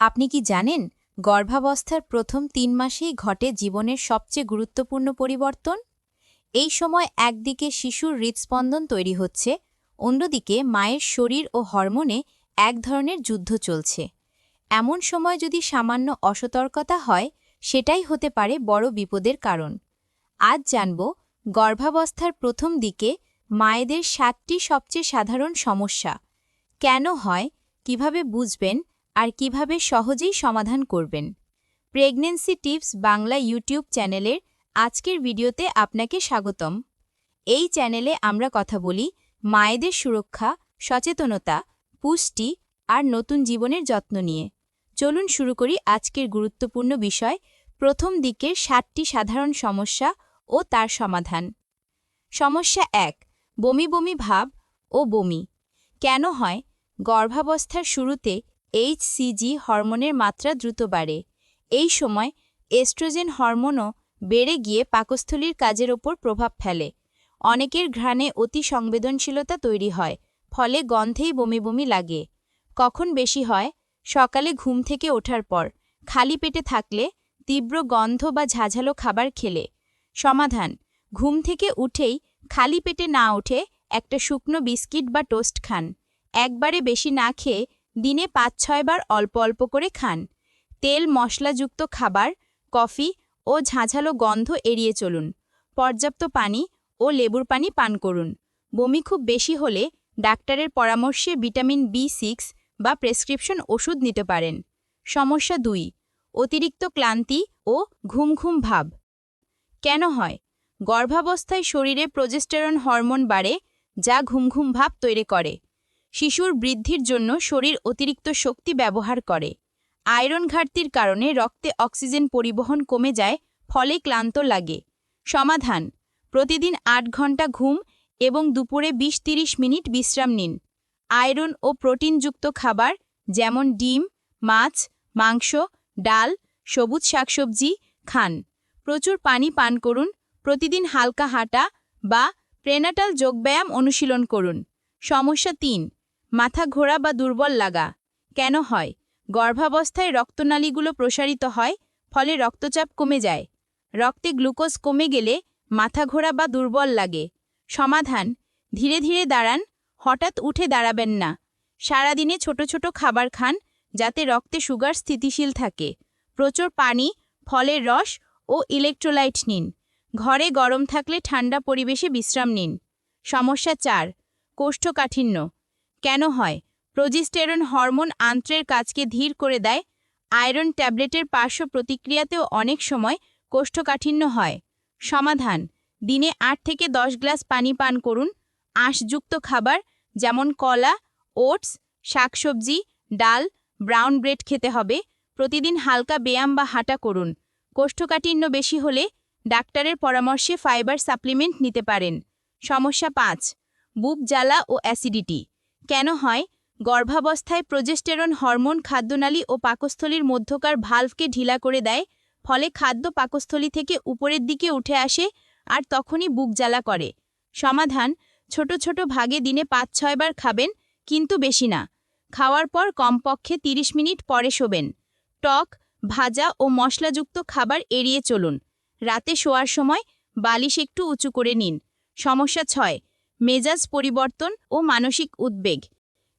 আপনি কি জানেন গর্ভাবস্থার প্রথম তিন মাসেই ঘটে জীবনের সবচেয়ে গুরুত্বপূর্ণ পরিবর্তন? এই সময় একদিকে শিশুর হৃদস্পন্দন তৈরি হচ্ছে, অন্যদিকে মায়ের শরীর ও হরমোনে এক ধরনের যুদ্ধ চলছে। এমন সময় যদি সামান্য অসতর্কতা হয়, সেটাই হতে পারে বড় বিপদের কারণ। আজ জানব গর্ভাবস্থার প্রথম দিকে মায়েদের সাতটি সবচেয়ে সাধারণ সমস্যা। কেন হয়? কীভাবে বুঝবেন? আর কীভাবে সহজেই সমাধান করবেন। প্রেগনেন্সি টিপস বাংলা ইউটিউব চ্যানেলের আজকের ভিডিওতে আপনাকে স্বাগতম। এই চ্যানেলে আমরা কথা বলি মায়েদের সুরক্ষা, সচেতনতা, পুষ্টি আর নতুন জীবনের যত্ন নিয়ে। চলুন শুরু করি আজকের গুরুত্বপূর্ণ বিষয়, প্রথম দিকের সাতটি সাধারণ সমস্যা ও তার সমাধান। সমস্যা এক, বমি বমি ভাব ও বমি। কেন হয়? গর্ভাবস্থার শুরুতে এইচসিজি হরমোনের মাত্রা দ্রুত বাড়ে। এই সময় এস্ট্রোজেন হরমোনও বেড়ে গিয়ে পাকস্থলীর কাজের ওপর প্রভাব ফেলে। অনেকের ঘ্রাণে অতি সংবেদনশীলতা তৈরি হয়, ফলে গন্ধেই বমি বমি লাগে। কখন বেশি হয়? সকালে ঘুম থেকে ওঠার পর। খালি পেটে থাকলে তীব্র গন্ধ বা ঝাঝালো খাবার খেলে। সমাধান, ঘুম থেকে উঠেই খালি পেটে না উঠে একটা শুকনো বিস্কিট বা টোস্ট খান। একবারে বেশি না খেয়ে দিনে পাঁচ ছয়বার অল্প অল্প করে খান। তেল, মশলাযুক্ত খাবার, কফি ও ঝাঁঝালো গন্ধ এড়িয়ে চলুন। পর্যাপ্ত পানি ও লেবুর পানি পান করুন। বমি খুব বেশি হলে ডাক্তারের পরামর্শে ভিটামিন বি সিক্স বা প্রেসক্রিপশন ওষুধ নিতে পারেন। সমস্যা দুই, অতিরিক্ত ক্লান্তি ও ঘুম ঘুম ভাব। কেন হয়? গর্ভাবস্থায় শরীরে প্রজেস্টেরন হরমোন বাড়ে, যা ঘুম ঘুম ভাব তৈরি করে। শিশুর বৃদ্ধির জন্য শরীর অতিরিক্ত শক্তি ব্যবহার করে। আয়রন ঘাটতির কারণে রক্তে অক্সিজেন পরিবহন কমে যায়, ফলে ক্লান্ত লাগে। সমাধান, প্রতিদিন আট ঘণ্টা ঘুম এবং দুপুরে ২০-৩০ মিনিট বিশ্রাম নিন। আয়রন ও প্রোটিনযুক্ত খাবার যেমন ডিম, মাছ, মাংস, ডাল, সবুজ শাকসবজি খান। প্রচুর পানি পান করুন, প্রতিদিন হালকা হাঁটা বা প্রেনাটাল যোগব্যায়াম অনুশীলন করুন। সমস্যা তিন মাথা ঘোরা বা দুর্বল লাগা। কেন হয়? গর্ভাবস্থায় রক্তনালীগুলো প্রসারিত হয়, ফলে রক্তচাপ কমে যায়। রক্তে গ্লুকোজ কমে গেলে মাথা ঘোরা বা দুর্বল লাগে। সমাধান, ধীরে ধীরে দাঁড়ান, হঠাৎ উঠে দাঁড়াবেন না। সারাদিনে ছোট ছোট খাবার খান, যাতে রক্তে সুগার স্থিতিশীল থাকে। প্রচুর পানি, ফলের রস ও ইলেকট্রোলাইট নিন। ঘরে গরম থাকলে ঠান্ডা পরিবেশে বিশ্রাম নিন। সমস্যা চার, কোষ্ঠকাঠিন্য। কেন হয়? প্রজিস্টেরন হরমোন আন্ত্রের কাজকে ধীর করে দেয়। আয়রন ট্যাবলেটের পার্শ্ব প্রতিক্রিয়াতেও অনেক সময় কোষ্ঠকাঠিন্য হয়। সমাধান, দিনে আট থেকে দশ গ্লাস পানি পান করুন। আঁশযুক্ত খাবার, যেমন কলা, ওটস, শাকসবজি, ডাল, ব্রাউন ব্রেড খেতে হবে। প্রতিদিন হালকা ব্যায়াম বা হাঁটা করুন। কোষ্ঠকাঠিন্য বেশি হলে ডাক্তারের পরামর্শে ফাইবার সাপ্লিমেন্ট নিতে পারেন। সমস্যা পাঁচ, বুক জ্বালা ও অ্যাসিডিটি। কেন হয়? গর্ভাবস্থায় প্রজেস্টেরন হরমোন খাদ্যনালী ও পাকস্থলীর মধ্যকার ভালভকে ঢিলা করে দেয়, ফলে খাদ্য পাকস্থলী থেকে উপরের দিকে উঠে আসে আর তখনই বুক জ্বালা করে। সমাধান, ছোট ছোট ভাগে দিনে পাঁচ ছয়বার খাবেন, কিন্তু বেশি না। খাওয়ার পর কমপক্ষে ৩০ মিনিট পরে শোবেন। টক, ভাজা ও মশলাযুক্ত খাবার এড়িয়ে চলুন। রাতে শোয়ার সময় বালিশ একটু উঁচু করে নিন। সমস্যা ছয় মেজাজ পরিবর্তন ও মানসিক উদ্বেগ।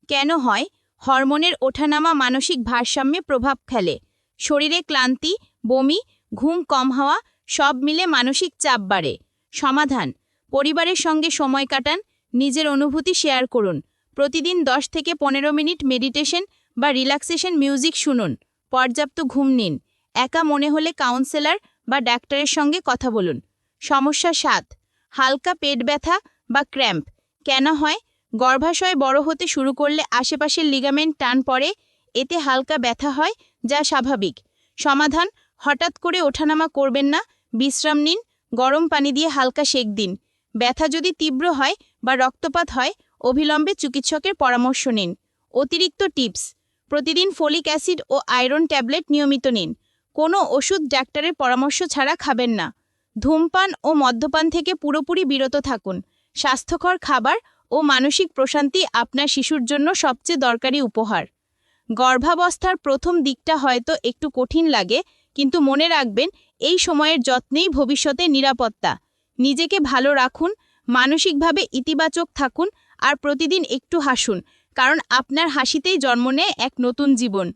কেন হয়? হরমোনের ওঠানামা মানসিক ভারসাম্যে প্রভাব ফেলে। শরীরে ক্লান্তি, বমি, ঘুম কম হওয়া, সব মিলে মানসিক চাপ বাড়ে। সমাধান, পরিবারের সঙ্গে সময় কাটান, নিজের অনুভূতি শেয়ার করুন। প্রতিদিন 10 থেকে পনেরো মিনিট মেডিটেশন বা রিল্যাক্সেশন মিউজিক শুনুন। পর্যাপ্ত ঘুম নিন। একা মনে হলে কাউন্সেলর বা ডাক্তারের সঙ্গে কথা বলুন। সমস্যা সাত, হালকা পেট ব্যথা বা ক্র্যাম্প। কেন হয়? গর্ভাশয় বড় হতে শুরু করলে আশেপাশের লিগামেন্ট টান পড়ে, এতে হালকা ব্যথা হয়, যা স্বাভাবিক। সমাধান, হঠাৎ করে ওঠানামা করবেন না, বিশ্রাম নিন, গরম পানি দিয়ে হালকা সেক দিন। ব্যথা যদি তীব্র হয় বা রক্তপাত হয়, অবিলম্বে চিকিৎসকের পরামর্শ নিন। অতিরিক্ত টিপস, প্রতিদিন ফলিক অ্যাসিড ও আয়রন ট্যাবলেট নিয়মিত নিন। কোনো ওষুধ ডাক্তারের পরামর্শ ছাড়া খাবেন না। ধূমপান ও মদ্যপান থেকে পুরোপুরি বিরত থাকুন। স্বাস্থ্যকর খাবার ও মানসিক প্রশান্তি আপনার শিশুর জন্য সবচেয়ে দরকারি উপহার। গর্ভাবস্থার প্রথম দিকটা হয়তো একটু কঠিন লাগে, কিন্তু মনে রাখবেন, এই সময়ের যত্নেই ভবিষ্যতে নিরাপত্তা। নিজেকে ভালো রাখুন, মানসিকভাবে ইতিবাচক থাকুন আর প্রতিদিন একটু হাসুন, কারণ আপনার হাসিতেই জন্ম নেয় এক নতুন জীবন।